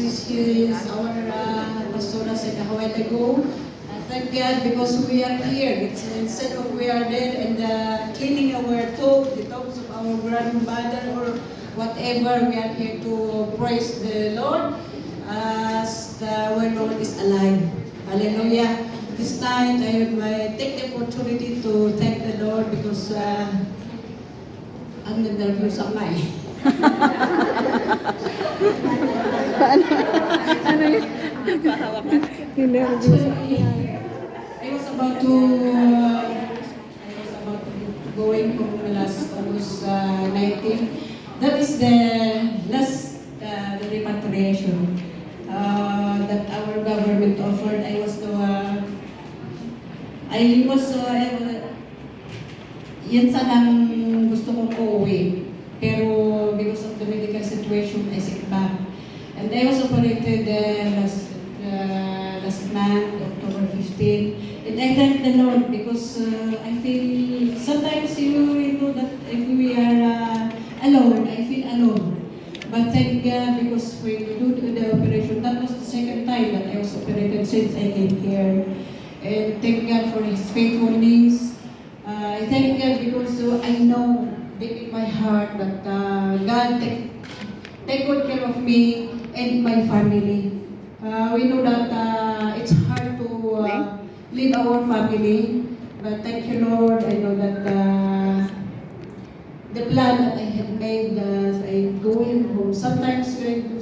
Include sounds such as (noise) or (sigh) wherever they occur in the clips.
is his, our uh, pastora said a while ago, thank God because we are here. It's, instead of we are dead and uh, cleaning our toes, the toes of our grandmother or whatever, we are here to praise the Lord as the our Lord is alive. Hallelujah. This night I uh, take the opportunity to thank the Lord because uh, ang nervous ako (laughs) na eh. Ano yun? Hinervous. Actually, I was about to, uh, I was about to going home last August uh, 19. That is the last uh, the repatriation uh, that our government offered. I was the, uh, I was, uh, yan sanang gusto 15. And I thank the Lord because uh, I feel, sometimes you, you know that if we are uh, alone, I feel alone. But thank God because when we do the operation, that was the second time that I was operated since I came here. And thank God for His faithfulness. Uh, I thank God because uh, I know deep in my heart that uh, God take, take good care of me and my family. Uh, we know that uh, uh, our family, but thank you, Lord. I know that uh, the plan that I had made as I go in home, sometimes when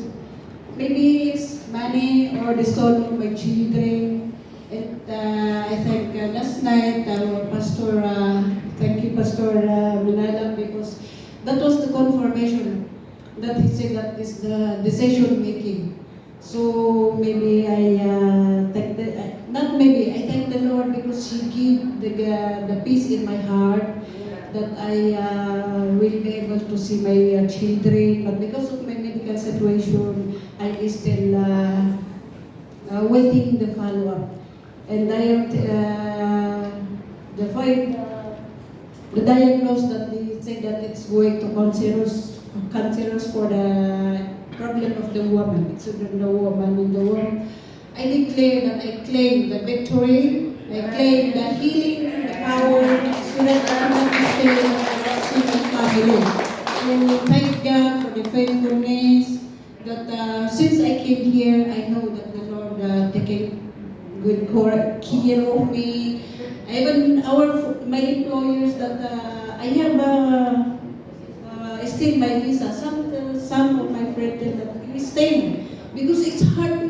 maybe it's money or the soul of my children. And uh, I think uh, last night, our pastor, uh, thank you, Pastor uh, because that was the confirmation that he said that is the decision making. So maybe I uh, thank the, uh, not maybe, I thank the Lord because He give the, uh, the peace in my heart that I uh, will be able to see my uh, children. But because of my medical situation, I is still uh, uh, waiting the follow-up. And I am, uh, the fight, the diagnose that they say that it's going to cancerous, cancerous for the problem of the woman. It's the woman in the womb. I declare that I claim the victory, I claim the healing, the power, I in my family. So thank God for the faithfulness that uh, since I came here, I know that the Lord uh, taking good care of me. Even our my employers that uh, I have uh, uh, my visa. Some some of my friends tell that we stay because it's hard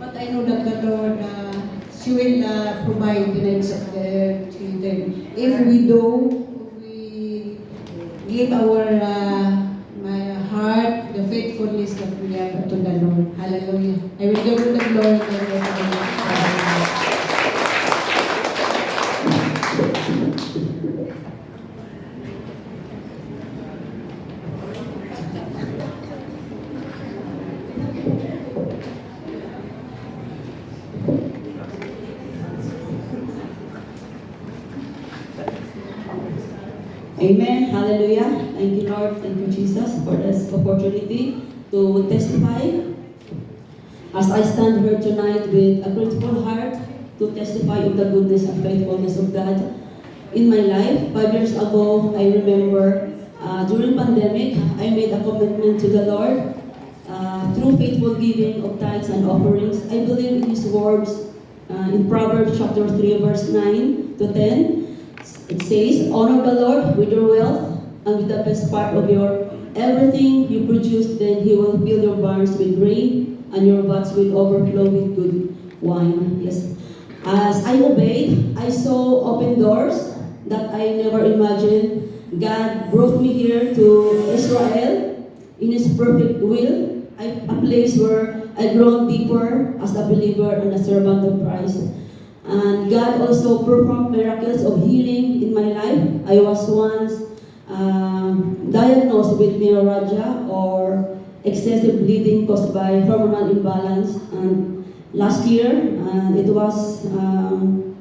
But I know that the Lord, uh, she will uh, provide the needs of the children. If we do, if we give our uh, my heart, the faithfulness that we have to the Lord. Hallelujah. I will give to the glory. Amen. Hallelujah. Thank you, Lord. Thank you, Jesus, for this opportunity to testify. As I stand here tonight with a grateful heart to testify of the goodness and faithfulness of God in my life. Five years ago, I remember uh, during pandemic, I made a commitment to the Lord uh, through faithful giving of tithes and offerings. I believe in His words uh, in Proverbs chapter 3, verse 9 to 10. It says, Honor the Lord with your wealth and with the best part of your everything you produce, then He will fill your barns with grain and your vats will overflow with good wine. Yes. As I obeyed, I saw open doors that I never imagined. God brought me here to Israel in His perfect will, a place where I grown deeper as a believer and a servant of Christ. And God also performed miracles of healing in my life. I was once um, diagnosed with neuralgia or excessive bleeding caused by hormonal imbalance. And last year, and it was um,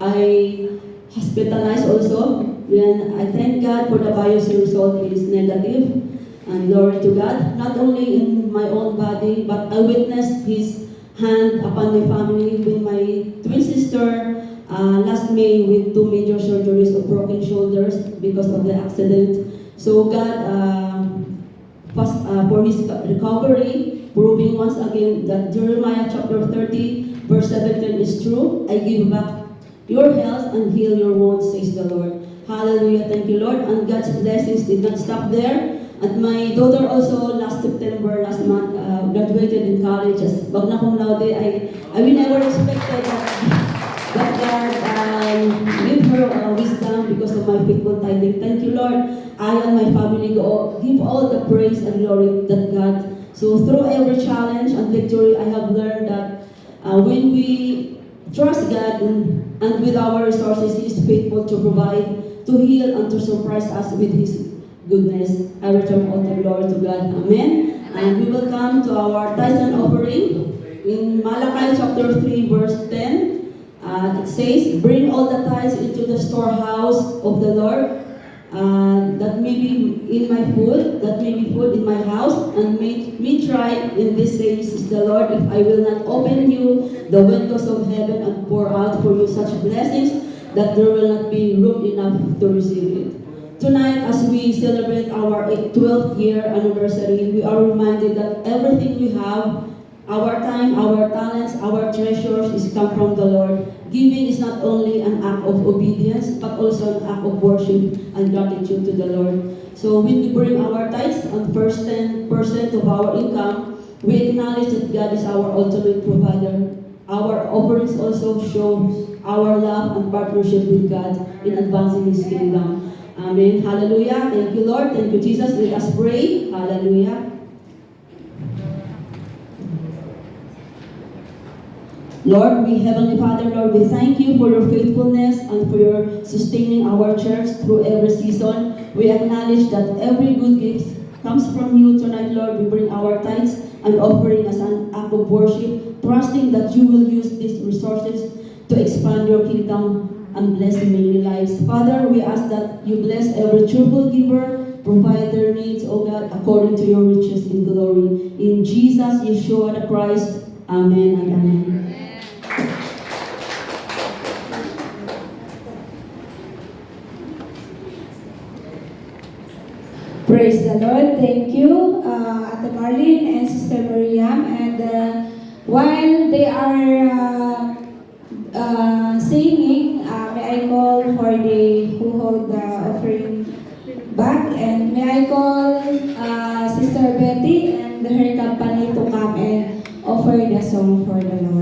I hospitalized also. Then I thank God for the biopsy result is negative. And glory to God, not only in my own body, but I witnessed His hand upon my family with my May with two major surgeries of broken shoulders because of the accident. So God, uh, fast, uh, for his recovery, proving once again that Jeremiah chapter 30, verse 17 is true. I give back your health and heal your wounds, says the Lord. Hallelujah. Thank you, Lord. And God's blessings did not stop there. And my daughter also last September, last month, uh, graduated in college as magna cum laude. I, I never expected that because of my faithful tithing. Thank you, Lord. I and my family go, give all the praise and glory that God. So through every challenge and victory, I have learned that uh, when we trust God and, and with our resources, He is faithful to provide, to heal, and to surprise us with His goodness. I return all the glory to God. Amen. And we will come to our tithes and offering. In Malachi chapter 3, verse 10, uh, it says, Bring all the tithes into the storehouse of the Lord, uh, that may be in my food, that may be food in my house, and may me try in this says the Lord, if I will not open you the windows of heaven and pour out for you such blessings that there will not be room enough to receive it. Tonight, as we celebrate our 12th year anniversary, we are reminded that everything we have, our time, our talents, our treasures, is come from the Lord. Giving is not only an act of obedience, but also an act of worship and gratitude to the Lord. So when we bring our tithes on first 10% of our income, we acknowledge that God is our ultimate provider. Our offerings also show our love and partnership with God in advancing His kingdom. Amen. Hallelujah. Thank you, Lord. Thank you, Jesus. Let us pray. Hallelujah. Lord, we Heavenly Father, Lord, we thank you for your faithfulness and for your sustaining our church through every season. We acknowledge that every good gift comes from you tonight, Lord. We bring our tithes and offering as an act of worship, trusting that you will use these resources to expand your kingdom and bless many lives. Father, we ask that you bless every cheerful giver, provide their needs, O God, according to your riches in glory. In Jesus, Yeshua the Christ. Amen and amen. Praise the Lord. Thank you, uh, Ate Marlene and Sister Miriam. And uh, while they are uh, uh, singing, uh, may I call for the who hold the offering back and may I call uh, Sister Betty and her company to come and offer the song for the Lord.